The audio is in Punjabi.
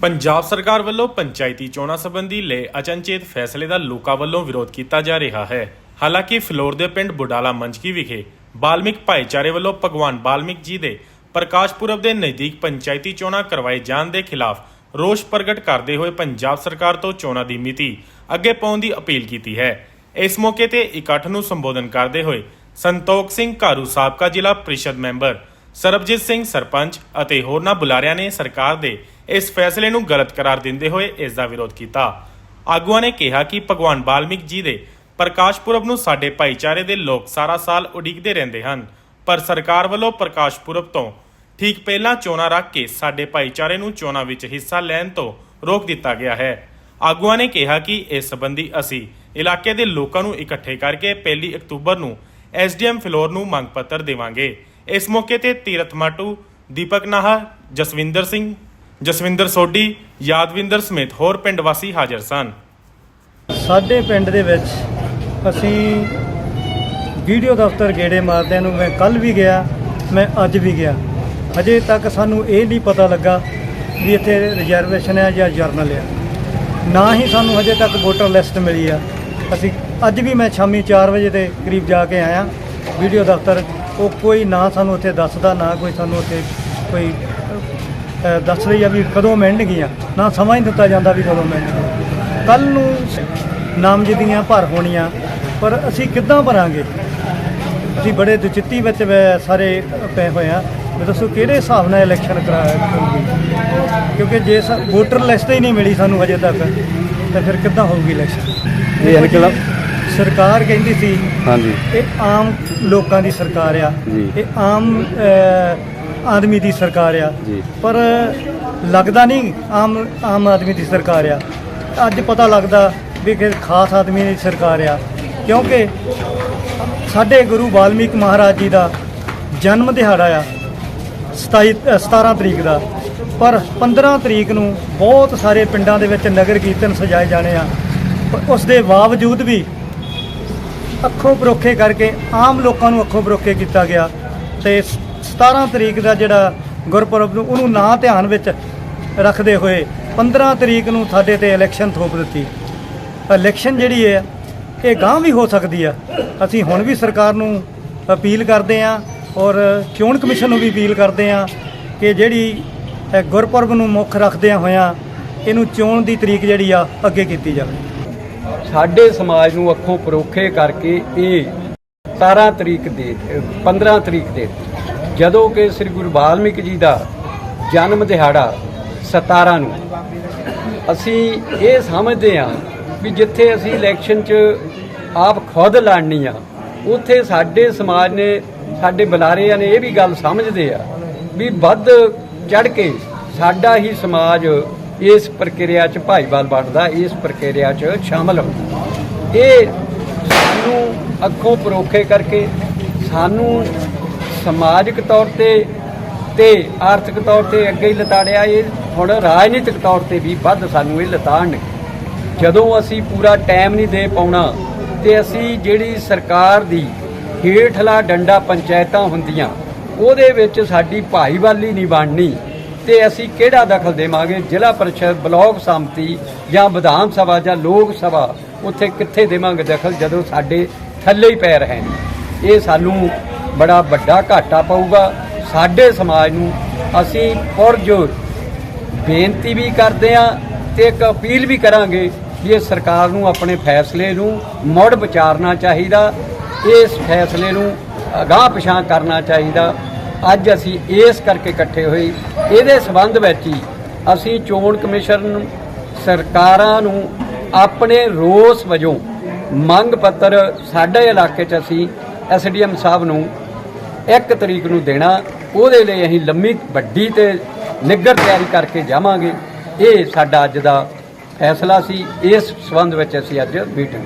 ਪੰਜਾਬ ਸਰਕਾਰ ਵੱਲੋਂ ਪੰਚਾਇਤੀ ਚੋਣਾਂ ਸੰਬੰਧੀ ਲਏ ਅਚਨਚੇਤ ਫੈਸਲੇ ਦਾ ਲੋਕਾਂ ਵੱਲੋਂ ਵਿਰੋਧ ਕੀਤਾ ਜਾ ਰਿਹਾ ਹੈ। ਹਾਲਾਂਕਿ ਫਲੋਰ ਦੇ ਪਿੰਡ ਬੁਡਾਲਾ ਮੰਚਕੀ ਵਿਖੇ ਬਾਲਮਿਕ ਭਾਈਚਾਰੇ ਵੱਲੋਂ ਭਗਵਾਨ ਬਾਲਮਿਕ ਜੀ ਦੇ ਪ੍ਰਕਾਸ਼ ਪੁਰਬ ਦੇ ਨਜ਼ਦੀਕ ਪੰਚਾਇਤੀ ਚੋਣਾਂ ਕਰਵਾਏ ਜਾਣ ਦੇ ਖਿਲਾਫ ਰੋਸ ਪ੍ਰਗਟ ਕਰਦੇ ਹੋਏ ਪੰਜਾਬ ਸਰਕਾਰ ਤੋਂ ਚੋਣਾਂ ਦੀ ਮਿਤੀ ਅੱਗੇ ਪਾਉਣ ਦੀ ਅਪੀਲ ਕੀਤੀ ਹੈ। ਇਸ ਮੌਕੇ ਤੇ ਇਕੱਠ ਨੂੰ ਸੰਬੋਧਨ ਕਰਦੇ ਹੋਏ ਸੰਤੋਖ ਸਿੰਘ ਘਾਰੂ ਸਾਬਕਾ ਜ਼ਿਲ੍ਹਾ ਪ੍ਰੀਸ਼ਦ ਮੈਂਬਰ ਸਰਬਜੀਤ ਸਿੰਘ ਸਰਪੰਚ ਅਤੇ ਹੋਰਨਾਂ ਬੁਲਾਰਿਆਂ ਨੇ ਸਰਕਾਰ ਦੇ ਇਸ ਫੈਸਲੇ ਨੂੰ ਗਲਤ ਕਰਾਰ ਦਿੰਦੇ ਹੋਏ ਇਸ ਦਾ ਵਿਰੋਧ ਕੀਤਾ। ਆਗੂਆਂ ਨੇ ਕਿਹਾ ਕਿ ਭਗਵਾਨ ਬਾਲਮਿਕ ਜੀ ਦੇ ਪ੍ਰਕਾਸ਼ ਪੁਰਬ ਨੂੰ ਸਾਡੇ ਭਾਈਚਾਰੇ ਦੇ ਲੋਕ ਸਾਰਾ ਸਾਲ ਉਡੀਕਦੇ ਰਹਿੰਦੇ ਹਨ, ਪਰ ਸਰਕਾਰ ਵੱਲੋਂ ਪ੍ਰਕਾਸ਼ ਪੁਰਬ ਤੋਂ ਠੀਕ ਪਹਿਲਾਂ ਚੋਣਾਂ ਰੱਖ ਕੇ ਸਾਡੇ ਭਾਈਚਾਰੇ ਨੂੰ ਚੋਣਾਂ ਵਿੱਚ ਹਿੱਸਾ ਲੈਣ ਤੋਂ ਰੋਕ ਦਿੱਤਾ ਗਿਆ ਹੈ। ਆਗੂਆਂ ਨੇ ਕਿਹਾ ਕਿ ਇਸ ਸੰਬੰਧੀ ਅਸੀਂ ਇਲਾਕੇ ਦੇ ਲੋਕਾਂ ਨੂੰ ਇਕੱਠੇ ਕਰਕੇ 1 ਅਕਤੂਬਰ ਨੂੰ ਐਸਡੀਐਮ ਫਲੋਰ ਨੂੰ ਮੰਗ ਪੱਤਰ ਦੇਵਾਂਗੇ। ਇਸ ਮੌਕੇ ਤੇ ਤੀਰਥ ਮਾਟੂ, ਦੀਪਕ ਨਾਹਾ ਜਸਵਿੰਦਰ ਸਿੰਘ ਜਸਵਿੰਦਰ ਸੋਢੀ, ਯਾਦਵਿੰਦਰ ਸਮੇਤ ਹੋਰ ਪਿੰਡ ਵਾਸੀ ਹਾਜ਼ਰ ਸਨ। ਸਾਡੇ ਪਿੰਡ ਦੇ ਵਿੱਚ ਅਸੀਂ ਵੀਡੀਓ ਦਫ਼ਤਰ ਗੇੜੇ ਮਾਰਦਿਆਂ ਨੂੰ ਮੈਂ ਕੱਲ ਵੀ ਗਿਆ, ਮੈਂ ਅੱਜ ਵੀ ਗਿਆ। ਅਜੇ ਤੱਕ ਸਾਨੂੰ ਇਹ ਨਹੀਂ ਪਤਾ ਲੱਗਾ ਵੀ ਇੱਥੇ ਰਿਜ਼ਰਵੇਸ਼ਨ ਹੈ ਜਾਂ ਜਰਨਲ ਹੈ। ਨਾ ਹੀ ਸਾਨੂੰ ਹਜੇ ਤੱਕ ਵੋਟਰ ਲਿਸਟ ਮਿਲੀ ਆ। ਅਸੀਂ ਅੱਜ ਵੀ ਮੈਂ ਸ਼ਾਮੀ 4 ਵਜੇ ਦੇ ਕਰੀਬ ਜਾ ਕੇ ਆਇਆ। ਵੀਡੀਓ ਦਫ਼ਤਰ, ਉਹ ਕੋਈ ਨਾ ਸਾਨੂੰ ਉੱਥੇ ਦੱਸਦਾ, ਨਾ ਕੋਈ ਸਾਨੂੰ ਉੱਥੇ ਕੋਈ ਦੱਸ ਰਹੀ ਆ ਵੀ ਕਦੋਂ ਮਿਲਣਗੀਆਂ ਨਾ ਸਮਾਂ ਹੀ ਦਿੱਤਾ ਜਾਂਦਾ ਵੀ ਕਦੋਂ ਮਿਲਣਗੀਆਂ ਕੱਲ ਨੂੰ ਨਾਮਜ਼ਦਗੀਆਂ ਭਰ ਹੋਣੀਆਂ ਪਰ ਅਸੀਂ ਕਿੱਦਾਂ ਭਰਾਂਗੇ? ਅਸੀਂ ਬੜੇ ਦੁਚਿੱਤੀ ਵਿੱਚ ਸਾਰੇ ਪਏ ਹੋਏ ਆ। ਵੀ ਦੱਸੋ ਕਿਹੜੇ ਹਿਸਾਬ ਨਾਲ ਇਲੈਕਸ਼ਨ ਕਰਾਇਆ ਕਿਉਂਕਿ ਜੇ ਵੋਟਰ ਲਿਸਟ ਹੀ ਨਹੀਂ ਮਿਲੀ ਸਾਨੂੰ ਹਜੇ ਤੱਕ ਤਾਂ ਫਿਰ ਕਿੱਦਾਂ ਹੋਊਗੀ ਇਲੈਕਸ਼ਨ ਇਹ ਲ- ਸਰਕਾਰ ਕਹਿੰਦੀ ਸੀ ਹਾਂਜੀ। ਇਹ ਆਮ ਲੋਕਾਂ ਦੀ ਸਰਕਾਰ ਆ। ਇਹ ਆਮ ਆਦਮੀ ਦੀ ਸਰਕਾਰ ਆ। ਜੀ। ਪਰ ਲੱਗਦਾ ਨਹੀਂ ਆਮ ਆਮ ਆਦਮੀ ਦੀ ਸਰਕਾਰ ਆ। ਅੱਜ ਪਤਾ ਲੱਗਦਾ ਵੀ ਕਿ ਖਾਸ ਆਦਮੀ ਦੀ ਸਰਕਾਰ ਆ। ਕਿਉਂਕਿ ਸਾਡੇ ਗੁਰੂ ਵਾਲਮੀਕ ਮਹਾਰਾਜ ਜੀ ਦਾ ਜਨਮ ਦਿਹਾੜਾ ਆ 27 ਅ, 17 ਤਰੀਕ ਦਾ। ਪਰ 15 ਤਰੀਕ ਨੂੰ ਬਹੁਤ ਸਾਰੇ ਪਿੰਡਾਂ ਦੇ ਵਿੱਚ ਨਗਰ ਕੀਰਤਨ ਸਜਾਏ ਜਾਣੇ ਆ। ਪਰ ਉਸ ਦੇ ਬਾਵਜੂਦ ਵੀ ਅੱਖੋਂ ਪਰੋਖੇ ਕਰਕੇ ਆਮ ਲੋਕਾਂ ਨੂੰ ਅੱਖੋਂ ਪਰੋਖੇ ਕੀਤਾ ਗਿਆ ਤੇ 17 ਤਰੀਕ ਦਾ ਜਿਹੜਾ ਗੁਰਪੁਰਬ ਨੂੰ ਉਹਨੂੰ ਨਾ ਧਿਆਨ ਵਿੱਚ ਰੱਖਦੇ ਹੋਏ 15 ਤਰੀਕ ਨੂੰ ਸਾਡੇ ਤੇ ਇਲੈਕਸ਼ਨ ਥੋਪ ਦਿੱਤੀ। ਇਲੈਕਸ਼ਨ ਜਿਹੜੀ ਹੈ, ਇਹ ਗਾਂ ਵੀ ਹੋ ਸਕਦੀ ਆ। ਅਸੀਂ ਹੁਣ ਵੀ ਸਰਕਾਰ ਨੂੰ ਅਪੀਲ ਕਰਦੇ ਆ ਔਰ ਚੋਣ ਕਮਿਸ਼ਨ ਨੂੰ ਵੀ ਅਪੀਲ ਕਰਦੇ ਆ ਕਿ ਜਿਹੜੀ ਗੁਰਪੁਰਬ ਨੂੰ ਮੁੱਖ ਰੱਖਦਿਆਂ ਹੋਇਆਂ ਇਹਨੂੰ ਚੋਣ ਦੀ ਤਰੀਕ ਜਿਹੜੀ ਆ, ਅੱਗੇ ਕੀਤੀ ਜਾਵੇ। ਸਾਡੇ ਸਮਾਜ ਨੂੰ ਅੱਖੋਂ ਪਰੋਖੇ ਕਰਕੇ ਇਹ 17 ਤਰੀਕ ਦੇ 15 ਤਰੀਕ ਦੇ ਜਦੋਂ ਕਿ ਸ੍ਰੀ ਗੁਰੂ ਵਾਲਮੀਕ ਜੀ ਦਾ ਜਨਮ ਦਿਹਾੜਾ 17 ਨੂੰ, ਅਸੀਂ ਇਹ ਸਮਝਦੇ ਹਾਂ ਵੀ ਜਿੱਥੇ ਅਸੀਂ ਇਲੈਕਸ਼ਨ 'ਚ ਆਪ ਖੁਦ ਲੜਨੀ ਆ, ਉੱਥੇ ਸਾਡੇ ਸਮਾਜ ਨੇ, ਸਾਡੇ ਬੁਲਾਰਿਆਂ ਨੇ ਇਹ ਵੀ ਗੱਲ ਸਮਝਦੇ ਆ ਵੀ ਵੱਧ ਚੜ ਕੇ ਸਾਡਾ ਹੀ ਸਮਾਜ ਇਸ ਪ੍ਰਕਿਰਿਆ 'ਚ ਭਾਈਵਾਲ ਬਣਦਾ, ਇਸ ਪ੍ਰਕਿਰਿਆ 'ਚ ਸ਼ਾਮਲ ਹੁੰਦਾ। ਇਹ ਸਾਨੂੰ ਅੱਖੋਂ ਪਰੋਖੇ ਕਰਕੇ, ਸਾਨੂੰ ਸਮਾਜਿਕ ਤੌਰ ਤੇ ਤੇ ਆਰਥਿਕ ਤੌਰ ਤੇ ਅੱਗੇ ਹੀ ਲਤਾੜਿਆ। ਇਹ ਹੁਣ ਰਾਜਨੀਤਿਕ ਤੌਰ ਤੇ ਵੀ ਵੱਧ ਸਾਨੂੰ ਇਹ ਲਤਾੜਨ ਜਦੋਂ ਅਸੀਂ ਪੂਰਾ ਟਾਈਮ ਨਹੀਂ ਦੇ ਪਾਉਣਾ ਤੇ ਅਸੀਂ ਜਿਹੜੀ ਸਰਕਾਰ ਦੀ ਹੇਠਲਾ ਡੰਡਾ ਪੰਚਾਇਤਾਂ ਹੁੰਦੀਆਂ, ਉਹਦੇ ਵਿੱਚ ਸਾਡੀ ਭਾਈਵਾਲੀ ਨਹੀਂ ਬਣਨੀ ਤੇ ਅਸੀਂ ਕਿਹੜਾ ਦਖਲ ਦੇਵਾਂਗੇ? ਜ਼ਿਲ੍ਹਾ ਪਰਿਸ਼ਦ, ਬਲਾਕ ਸਮਤੀ ਜਾਂ ਵਿਧਾਨ ਸਭਾ ਜਾਂ ਲੋਕ ਸਭਾ, ਉੱਥੇ ਕਿੱਥੇ ਦੇਵਾਂਗੇ ਦਖਲ ਜਦੋਂ ਸਾਡੇ ਥੱਲੇ ਹੀ ਪੈ ਰਹੇ ਨੇ? ਇਹ ਸਾਨੂੰ ਬੜਾ ਵੱਡਾ ਘਾਟਾ ਪਊਗਾ। ਸਾਡੇ ਸਮਾਜ ਨੂੰ ਅਸੀਂ ਪੁਰਜੋਰ ਬੇਨਤੀ ਵੀ ਕਰਦੇ ਆ ਤੇ ਇੱਕ ਅਪੀਲ ਵੀ ਕਰਾਂਗੇ ਕਿ ਇਹ ਸਰਕਾਰ ਨੂੰ ਆਪਣੇ ਫੈਸਲੇ ਨੂੰ ਮੁੜ ਵਿਚਾਰਨਾ ਚਾਹੀਦਾ, ਇਸ ਫੈਸਲੇ ਨੂੰ ਅਗਾਹ ਪਿਛਾਂ ਕਰਨਾ ਚਾਹੀਦਾ। ਅੱਜ ਅਸੀਂ ਇਸ ਕਰਕੇ ਇਕੱਠੇ ਹੋਏ। ਇਹਦੇ ਸਬੰਧ ਵਿੱਚ ਹੀ ਅਸੀਂ ਚੋਣ ਕਮਿਸ਼ਨ ਨੂੰ, ਸਰਕਾਰਾਂ ਨੂੰ ਆਪਣੇ ਰੋਸ ਵਜੋਂ ਮੰਗ ਪੱਤਰ ਸਾਡੇ ਇਲਾਕੇ 'ਚ ਅਸੀਂ ਐਸਡੀਐਮ ਸਾਹਿਬ ਨੂੰ ਇੱਕ ਤਰੀਕ ਨੂੰ ਦੇਣਾ, ਉਹਦੇ ਲਈ ਅਸੀਂ ਲੰਮੀ ਵੱਡੀ ਤੇ ਨਿੱਘਰ ਤਿਆਰੀ ਕਰਕੇ ਜਾਵਾਂਗੇ। ਇਹ ਸਾਡਾ ਅੱਜ ਦਾ ਫੈਸਲਾ ਸੀ, ਇਸ ਸਬੰਧ ਵਿੱਚ ਅਸੀਂ ਅੱਜ ਮੀਟਿੰਗ